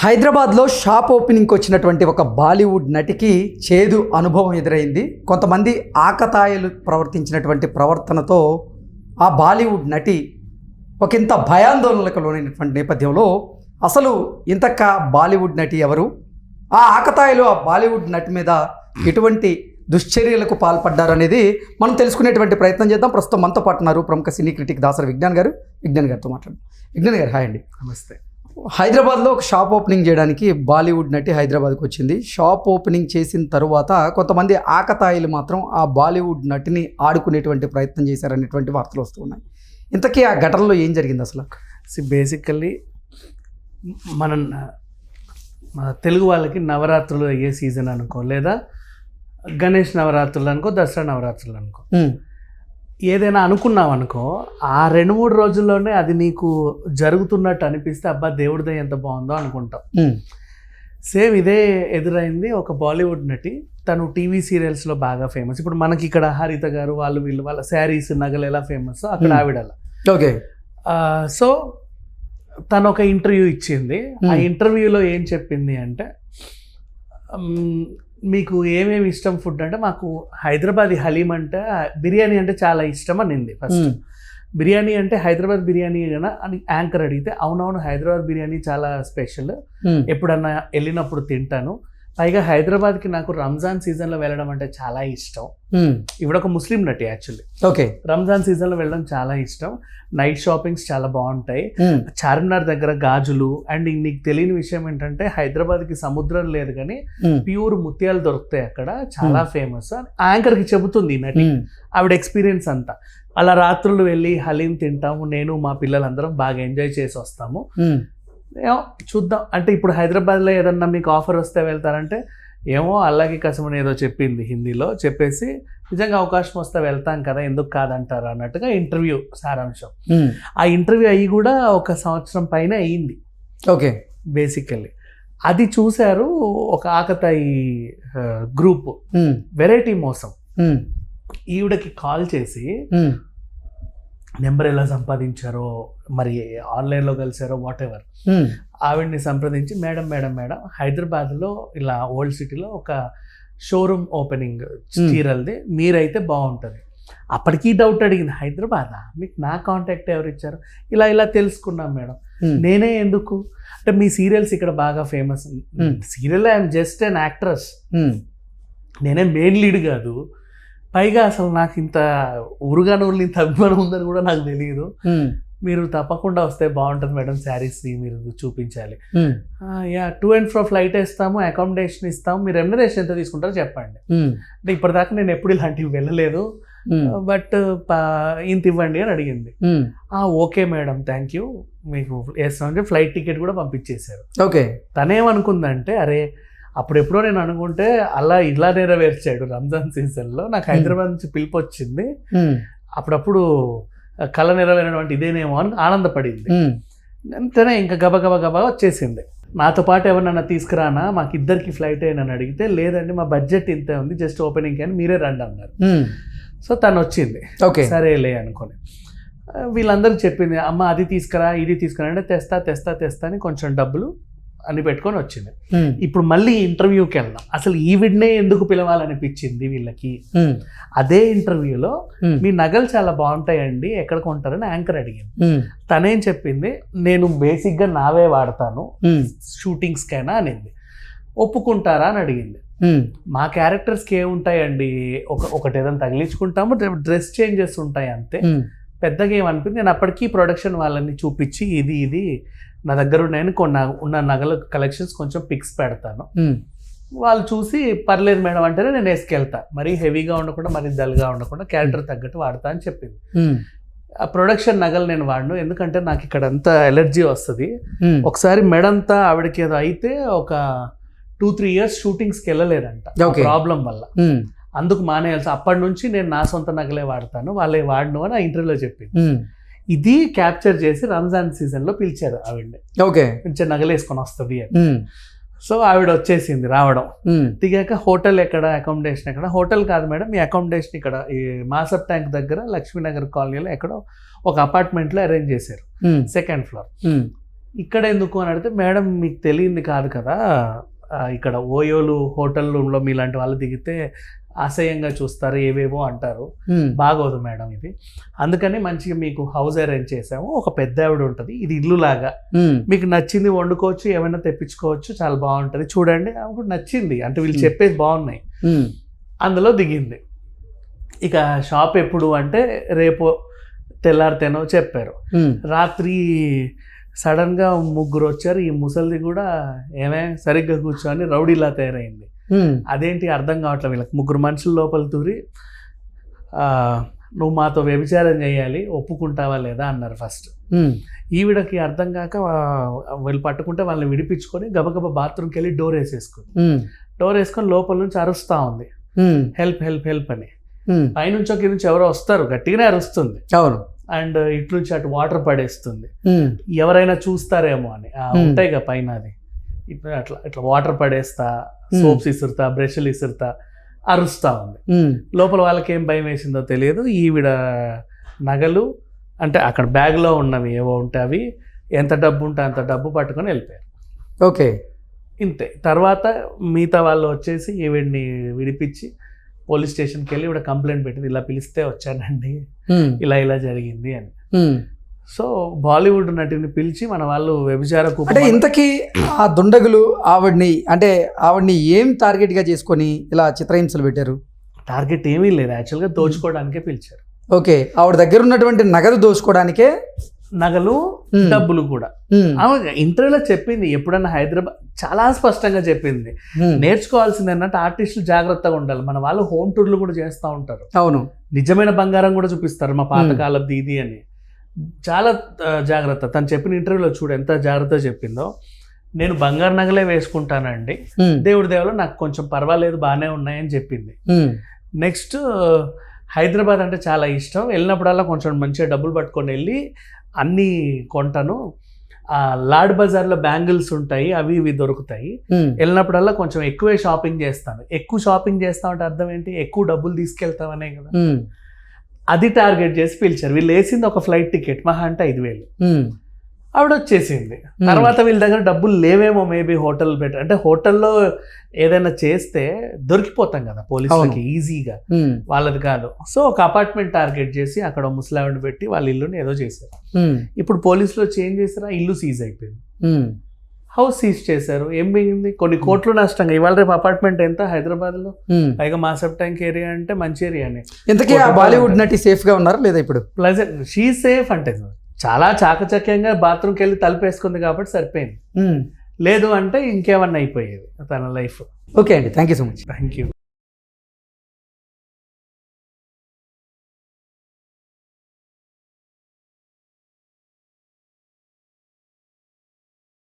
హైదరాబాద్లో షాప్ ఓపెనింగ్కి వచ్చినటువంటి ఒక బాలీవుడ్ నటికి చేదు అనుభవం ఎదురైంది. కొంతమంది ఆకతాయిలు ప్రవర్తించినటువంటి ప్రవర్తనతో ఆ బాలీవుడ్ నటి ఒకంత భయాందోళనలకు లోనైనటువంటి నేపథ్యంలో అసలు ఇంతక్క బాలీవుడ్ నటి ఎవరు? ఆ ఆకతాయిలు ఆ బాలీవుడ్ నటి మీద ఎటువంటి దుశ్చర్యలకు పాల్పడ్డారు అనేది మనం తెలుసుకునేటువంటి ప్రయత్నం చేద్దాం. ప్రస్తుతం మనతో పాటున్నారు ప్రముఖ సినీ క్రిటిక్ దాసరి విజ్ఞాన్ గారు. విజ్ఞాన్ గారితో మాట్లాడు విజ్ఞాన్ గారు హాయ్ అండి. నమస్తే. హైదరాబాద్లో ఒక షాప్ ఓపెనింగ్ చేయడానికి బాలీవుడ్ నటి హైదరాబాద్కి వచ్చింది. షాప్ ఓపెనింగ్ చేసిన తరువాత కొంతమంది ఆకతాయిలు మాత్రం ఆ బాలీవుడ్ నటిని ఆడుకునేటువంటి ప్రయత్నం చేశారనేటువంటి వార్తలు వస్తూ ఉన్నాయి. ఇంతకీ ఆ ఘటనలో ఏం జరిగింది అసలు? సి బేసికల్లీ మన తెలుగు వాళ్ళకి నవరాత్రులు అయ్యే సీజన్ అనుకో లేదా గణేష్ నవరాత్రులు అనుకో దసరా నవరాత్రులు అనుకో. ఏదైనా అనుకున్నావు అనుకో ఆ రెండు మూడు రోజుల్లోనే అది నీకు జరుగుతున్నట్టు అనిపిస్తే అబ్బా దేవుడిదే ఎంత బాగుందో అనుకుంటాం. సేమ్ ఇదే ఎదురైంది ఒక బాలీవుడ్ నటి. తను టీవీ సీరియల్స్లో బాగా ఫేమస్. ఇప్పుడు మనకి ఇక్కడ హరిత గారు వాళ్ళు వీళ్ళు వాళ్ళ శారీస్ నగలు ఎలా ఫేమస్ అక్కడ. ఆవిడ అలా ఓకే. సో తను ఒక ఇంటర్వ్యూ ఇచ్చింది. ఆ. ఇంటర్వ్యూలో ఏం చెప్పింది అంటే మీకు ఏమేమి ఇష్టం ఫుడ్ అంటే మాకు హైదరాబాద్ హలీం అంటే బిర్యానీ అంటే చాలా ఇష్టం అనింది ఫస్ట్. బిర్యానీ అంటే హైదరాబాద్ బిర్యానీ కదా అని యాంకర్ అడిగితే అవునవును హైదరాబాద్ బిర్యానీ చాలా స్పెషల్. ఎప్పుడన్నా వెళ్ళినప్పుడు తింటాను. పైగా హైదరాబాద్కి నాకు రంజాన్ సీజన్లో వెళ్ళడం అంటే చాలా ఇష్టం. ఉమ్, ఇవిడ ఒక ముస్లిం నటి యాక్చువల్లీ. ఓకే. రంజాన్ సీజన్లో వెళ్ళడం చాలా ఇష్టం. నైట్ షాపింగ్స్ చాలా బాగుంటాయి. ఉమ్, చార్మినార్ దగ్గర గాజులు అండ్ నీకు తెలియని విషయం ఏంటంటే హైదరాబాద్కి సముద్రం లేదు కానీ ఉమ్, ప్యూర్ ముత్యాలు దొరుకుతాయి అక్కడ. చాలా ఫేమస్. యాంకర్కి చెబుతుంది ఈ నటి. ఆవిడ ఎక్స్పీరియన్స్ అంతా. అలా రాత్రులు వెళ్ళి హలీం తింటాము. నేను మా పిల్లలందరం బాగా ఎంజాయ్ చేసి వస్తాము. ఏమో చూద్దాం. అంటే ఇప్పుడు హైదరాబాద్లో ఏదన్నా మీకు ఆఫర్ వస్తే వెళ్తారంటే ఏమో అల్లాకి కసమని ఏదో చెప్పింది హిందీలో. చెప్పేసి నిజంగా అవకాశం వస్తే వెళ్తాం కదా ఎందుకు కాదంటారు అన్నట్టుగా ఇంటర్వ్యూ సారాంశం. ఆ ఇంటర్వ్యూ అయ్యి కూడా ఒక సంవత్సరం పైన అయ్యింది ఓకే. బేసికల్లీ. అది చూశారు ఒక ఆకతాయి గ్రూప్. వెరైటీ మోసం. ఈవిడకి కాల్ చేసి నెంబర్ ఎలా సంపాదించారో మరి ఆన్లైన్లో కలిసారో వాట్ ఎవర్ ఉమ్, ఆవిడ్ని సంప్రదించి మేడం మేడం మేడం హైదరాబాద్లో ఇలా ఓల్డ్ సిటీలో ఒక షోరూమ్ ఓపెనింగ్ చీరల్ది మీరైతే బాగుంటుంది. అప్పటికీ డౌట్ అడిగింది హైదరాబాదా? మీకు నా కాంటాక్ట్ ఎవరు ఇచ్చారు? ఇలా ఇలా తెలుసుకున్నాం మేడం. ఉమ్, నేనే ఎందుకు? అంటే మీ సీరియల్స్ ఇక్కడ బాగా famous Hmm. Serial I'm just an actress నేనే మెయిన్ లీడ్ కాదు. పైగా అసలు నాకు ఇంత ఊరుగానూళ్ళు ఇంత అభిమానం ఉందని కూడా నాకు తెలియదు మీరు తప్పకుండా వస్తే బాగుంటుంది మేడం శారీస్ మీరు చూపించాలి. Yeah to and fro flight వేస్తాము అకామిడేషన్ ఇస్తాము మీరు రెమ్యునరేషన్ ఎంత తీసుకుంటారో చెప్పండి. అంటే ఇప్పటిదాకా నేను ఎప్పుడు ఇలాంటివి వెళ్ళలేదు. బట్ ఇంత ఇవ్వండి అని అడిగింది. ఉమ్, "ఆ, ఓకే మేడం థ్యాంక్ యూ మీకు వేస్తామంటే ఫ్లైట్ టికెట్ కూడా పంపించేశారు. ఓకే. తనేమనుకుందంటే అరే అప్పుడు ఎప్పుడో నేను అనుకుంటే అలా ఇలా నెరవేర్చాడు రంజాన్ సీజన్లో. నాకు హైదరాబాద్ నుంచి పిలుపు వచ్చింది. అప్పుడప్పుడు కళ నెరవేరడం అంటే ఇదేనేమో అని ఆనందపడింది. అంతనే ఇంకా గబగబ గబా వచ్చేసింది. నాతో పాటు ఎవరినన్నా తీసుకురానా? మాకు ఇద్దరికి ఫ్లైట్ అయినని అడిగితే లేదండి మా బడ్జెట్ ఇంతే ఉంది జస్ట్ ఓపెనింగ్ అని మీరే రండి అన్నారు. సో తను వచ్చింది. ఓకే. సరేలే అనుకొని. ఆ, వీళ్ళందరికీ చెప్పింది అమ్మ అది తీసుకురా ఇది తీసుకురా అంటే తెస్తా తెస్తా తెస్తా అని కొంచెం డబ్బులు అని పెట్టుకొని వచ్చింది. ఇప్పుడు మళ్ళీ ఇంటర్వ్యూకి వెళ్దాం. అసలు ఈవిడ్నే ఎందుకు పిలవాలనిపించింది వీళ్ళకి? అదే ఇంటర్వ్యూలో మీ నగలు చాలా బాగుంటాయండి ఎక్కడ కొంటారని యాంకర్ అడిగింది. తనేం చెప్పింది? నేను బేసిక్గా నావే వాడతాను ఉమ్, షూటింగ్స్కైనా అనింది. ఒప్పుకుంటారా అని అడిగింది. మా క్యారెక్టర్స్కి ఏముంటాయండి? ఒక ఒకటి ఏదైనా తగిలించుకుంటాము డ్రెస్ చేంజెస్ ఉంటాయి అంతే. పెద్దగా ఏమనిపింది నేను అప్పటికీ ప్రొడక్షన్ వాళ్ళని చూపించి ఇది ఇది నా దగ్గర ఉన్నాయని కొన్ని ఉన్న నగల కలెక్షన్స్ కొంచెం పిక్స్ పెడతాను. వాళ్ళు చూసి పర్లేదు మేడం అంటేనే నేను వేసుకెళ్తా. మరీ హెవీగా ఉండకుండా మరీ డల్గా ఉండకుండా క్యారెక్టర్ తగ్గట్టు వాడతా అని చెప్పింది. ఆ ప్రొడక్షన్ నగలు నేను వాడను. ఎందుకంటే నాకు ఇక్కడ అంతా ఎలర్జీ వస్తుంది ఒకసారి మెడంతా ఆవిడకి ఏదో అయితే ఒక టూ త్రీ ఇయర్స్ షూటింగ్స్కి వెళ్ళలేదంట. ప్రాబ్లం వల్ల. అందుకు మానేయాల్సి అప్పటి నుంచి నేను నా సొంత నగలే వాడతాను వాళ్ళే వాడను అని ఆ ఇంటర్వ్యూలో చెప్పింది. ఇది క్యాప్చర్ చేసి రంజాన్ సీజన్లో పిలిచారు ఆవిడని. ఓకే. కొంచెం నగలేసుకొని వస్తుంది అని. సో ఆవిడ వచ్చేసింది రావడం. దిగాక హోటల్ ఎక్కడ అకామిడేషన్ ఎక్కడ? హోటల్ కాదు మేడం మీ అకామిడేషన్ ఇక్కడ ఈ మాసప్ ట్యాంక్ దగ్గర లక్ష్మీనగర్ కాలనీలో ఎక్కడో ఒక అపార్ట్మెంట్లో అరేంజ్ చేశారు. సెకండ్ ఫ్లోర్ ఇక్కడ ఎందుకు అని అడిగితే మేడం మీకు తెలియంది కాదు కదా ఇక్కడ ఓయోలు హోటల్ రూమ్లో మీలాంటి వాళ్ళు దిగితే అసహ్యంగా చూస్తారు ఏవేవో అంటారు. బాగోదు మేడం ఇది. అందుకని మంచిగా మీకు హౌస్ అరేంజ్ చేసాము ఒక పెద్ద ఆవిడ ఉంటుంది. ఇది ఇల్లు లాగా మీకు నచ్చింది వండుకోవచ్చు ఏమైనా తెప్పించుకోవచ్చు చాలా బాగుంటుంది. చూడండి ఆమెకు నచ్చింది. అంటే వీళ్ళు. చెప్పేది బాగున్నాయి. అందులో దిగింది. ఇక షాప్ ఎప్పుడు అంటే రేపు తెల్లారితేనో చెప్పారు. రాత్రి సడన్గా ముగ్గురు వచ్చారు. ఈ ముసలిది కూడా ఏమే సరిగ్గా కూర్చొని రౌడీలా తయారైంది. అదేంటి అర్థం కావట్లేదు వీళ్ళకి. ముగ్గురు మనుషుల లోపల తూరి నువ్వు మాతో వ్యభిచారం చేయాలి ఒప్పుకుంటావా లేదా? అన్నారు ఫస్ట్. ఈవిడకి అర్థం కాక వీళ్ళు పట్టుకుంటే వాళ్ళని విడిపించుకొని గబగబా బాత్రూమ్కి వెళ్ళి డోర్ వేసేసుకుంది. డోర్ వేసుకొని లోపల నుంచి అరుస్తూ ఉంది. హెల్ప్ హెల్ప్ హెల్ప్ అని. పైనుంచో కింద నుంచి ఎవరో వస్తారు గట్టిగానే అరుస్తుంది. అవును. అండ్ ఇటు నుంచి అటు వాటర్ పడేస్తుంది. ఎవరైనా చూస్తారేమో అని. ఉంటాయి కదా పైన అది. ఇప్పుడు అట్లా ఇట్లా వాటర్ పడేస్తా. సోప్స్ ఇసురుతా బ్రష్లు ఇసురుతా అరుస్తా ఉంది. లోపల వాళ్ళకి ఏం భయం వేసిందో తెలియదు. ఈవిడ నగలు అంటే అక్కడ బ్యాగ్లో ఉన్నవి ఏవో ఉంటే అవి ఎంత డబ్బు ఉంటే అంత డబ్బు పట్టుకొని వెళ్ళిపోయారు. ఓకే. ఇంతే. తర్వాత మిగతా వాళ్ళు వచ్చేసి ఈవిడ్ని విడిపించి పోలీస్ స్టేషన్కి వెళ్ళి ఈవిడ కంప్లైంట్ పెట్టింది ఇలా పిలిస్తే వచ్చానండి. ఇలా ఇలా జరిగింది అని. సో బాలీవుడ్ నటిని పిలిచి మన వాళ్ళు వ్యభిచార అంటే ఇంతకీ ఆ దుండగులు ఆవిడ్ని అంటే ఆవిడ్ని ఏం టార్గెట్గా చేసుకొని ఇలా చిత్రహింసలు పెట్టారు? టార్గెట్ ఏమీ లేదు. యాక్చువల్గా దోచుకోవడానికే పిలిచారు. ఓకే. ఆవిడ దగ్గర ఉన్నటువంటి నగదు దోచుకోవడానికే? నగలు డబ్బులు కూడా. ఆమె ఇంటర్వ్యూలో చెప్పింది ఎప్పుడన్నా హైదరాబాద్ చాలా స్పష్టంగా చెప్పింది. నేర్చుకోవాల్సింది ఏంటంటే ఆర్టిస్టులు జాగ్రత్తగా ఉండాలి. మన వాళ్ళు హోమ్ టూర్లు కూడా చేస్తూ ఉంటారు. అవును. నిజమైన బంగారం కూడా చూపిస్తారు మా పాతకాలది ఇది అని. చాలా జాగ్రత్త. తను చెప్పిన ఇంటర్వ్యూలో చూడు ఎంత జాగ్రత్త చెప్పిందో. నేను బంగారు నగలే వేసుకుంటానండి. దేవుడి దేవులో నాకు కొంచెం పర్వాలేదు బాగానే ఉన్నాయని చెప్పింది. నెక్స్ట్ హైదరాబాద్ అంటే చాలా ఇష్టం. వెళ్ళినప్పుడల్లా కొంచెం మంచిగా డబ్బులు పట్టుకొని వెళ్ళి అన్నీ కొంటాను. లాడ్ బజార్లో బ్యాంగిల్స్ ఉంటాయి అవి ఇవి దొరుకుతాయి. వెళ్ళినప్పుడల్లా కొంచెం ఎక్కువే షాపింగ్ చేస్తాను. ఎక్కువ షాపింగ్ చేస్తామంటే అర్థం ఏంటి? ఎక్కువ డబ్బులు తీసుకెళ్తామనే కదా. అది టార్గెట్ చేసి పిలిచారు. వీళ్ళు వేసింది ఒక ఫ్లైట్ టికెట్ మహా అంటే ఐదు వేలు. ఆవిడ వచ్చేసింది. తర్వాత వీళ్ళ దగ్గర డబ్బులు లేవేమో మేబీ హోటల్ బెటర్ అంటే హోటల్లో ఏదైనా చేస్తే దొరికిపోతాం కదా పోలీసులకి ఈజీగా వాళ్ళది కాదు. సో ఒక అపార్ట్మెంట్ టార్గెట్ చేసి అక్కడ ముసలావిడ పెట్టి వాళ్ళ ఇల్లుని ఏదో చేశారు. ఇప్పుడు పోలీసులో చేంజ్ చేసారా ఇల్లు సీజ్ అయిపోయింది. హౌస్ సీజ్ చేశారు. ఏం మిగిలింది? కొన్ని కోట్లు నష్టంగా. ఇవాళ రేపు అపార్ట్మెంట్ ఎంత హైదరాబాద్లో? ఉమ్. పైగా మాసప్ ట్యాంక్ ఏరియా అంటే మంచి ఏరియానే ఇంతకీ ఆ బాలీవుడ్ నటి సేఫ్గా ఉన్నారా లేదా ఇప్పుడు? ప్లజెంట్ షీ సేఫ్ అంటే చాలా చాకచక్యంగా బాత్రూమ్కి వెళ్ళి తలుపేసుకుంది కాబట్టి సరిపోయింది. ఉమ్, లేదు అంటే ఇంకేమన్నా అయిపోయేది తన లైఫ్. ఓకే అండి. Thank you so much. Thank you